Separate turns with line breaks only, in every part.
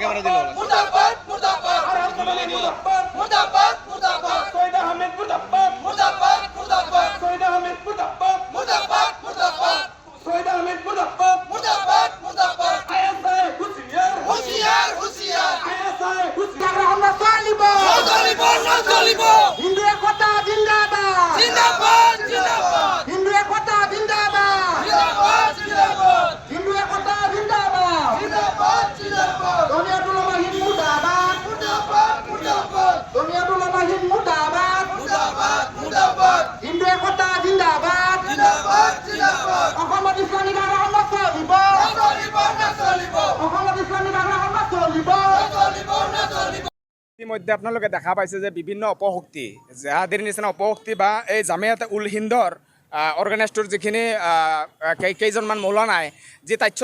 Camera দিল। মুর্দাবাদ মুর্দাবাদ মুর্দাবাদ
ইতিমধ্যে আপোনালোকে দেখা পাইছে যে বিভিন্ন অপশক্তি, জেহাদিৰ নিচিনা অপশক্তি বা এই জামিয়াতে উল হিন্দৰ অৰ্গেনাইজটোৰ যিখিনি কেইজনমান মৌলানাই যি তাচ্য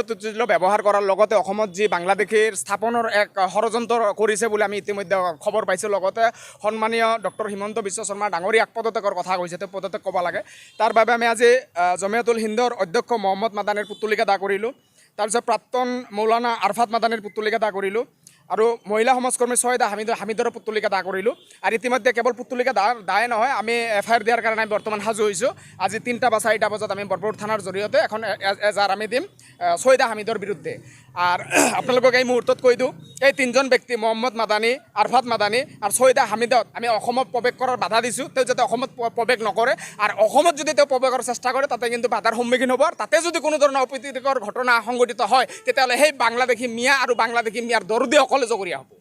ব্যৱহাৰ কৰাৰ লগতে অসমত যি বাংলাদেশীৰ স্থাপনৰ এক ষড়যন্ত্ৰ কৰিছে বুলি আমি ইতিমধ্যে খবৰ পাইছোঁ। লগতে সন্মানীয় ডক্টৰ হিমন্ত বিশ্ব শৰ্মাৰ ডাঙৰীয়াক পদত্যাগৰ কথা কৈছে, তেওঁ পদত্যাগ ক'ব লাগে। তাৰ বাবে আমি আজি জমিয়াতুল হিন্দৰ অধ্যক্ষ মহম্মদ মাদানীৰ পুতলিকা দা কৰিলোঁ। তাৰপিছত প্ৰাক্তন মৌলানা আৰফাত মাদানীৰ পুতলিকা দা কৰিলোঁ। আৰু মহিলা সমাজকৰ্মী ছয়দা হামিদ হামিদৰ পুতলিকা দা কৰিলোঁ। আৰু ইতিমধ্যে কেৱল পুতলিকা দা দায়ে নহয়, আমি এফ আই আৰ দিয়াৰ কাৰণে আমি বৰ্তমান সাজু হৈছোঁ। আজি তিনিটা বা চাৰিটা বজাত আমি বৰপুৰ থানাৰ জৰিয়তে এখন এ- এ- আমি দিম ছয়দা হামিদৰ বিৰুদ্ধে। আৰু আপোনালোকক এই মুহূৰ্তত কৈ দিওঁ, এই তিনিজন ব্যক্তি, মহম্মদ মাদানী, আৰফাত মাদানী আৰু ছয়দা হামিদত আমি অসমত প্ৰৱেশ কৰাৰ বাধা দিছোঁ। তেওঁ যাতে অসমত প্ৰৱেশ নকৰে আৰু অসমত যদি তেওঁ প্ৰৱেশৰ চেষ্টা কৰে, তাতে কিন্তু বাধাৰ সন্মুখীন হ'ব। তাতে যদি কোনো ধৰণৰ অপ্ৰীতিকৰ ঘটনা সংঘটিত হয়, তেতিয়াহ'লে সেই বাংলাদেশী মিয়া আৰু বাংলাদেশী মিয়াৰ দৰদীসকলে জগৰীয়া হ'ব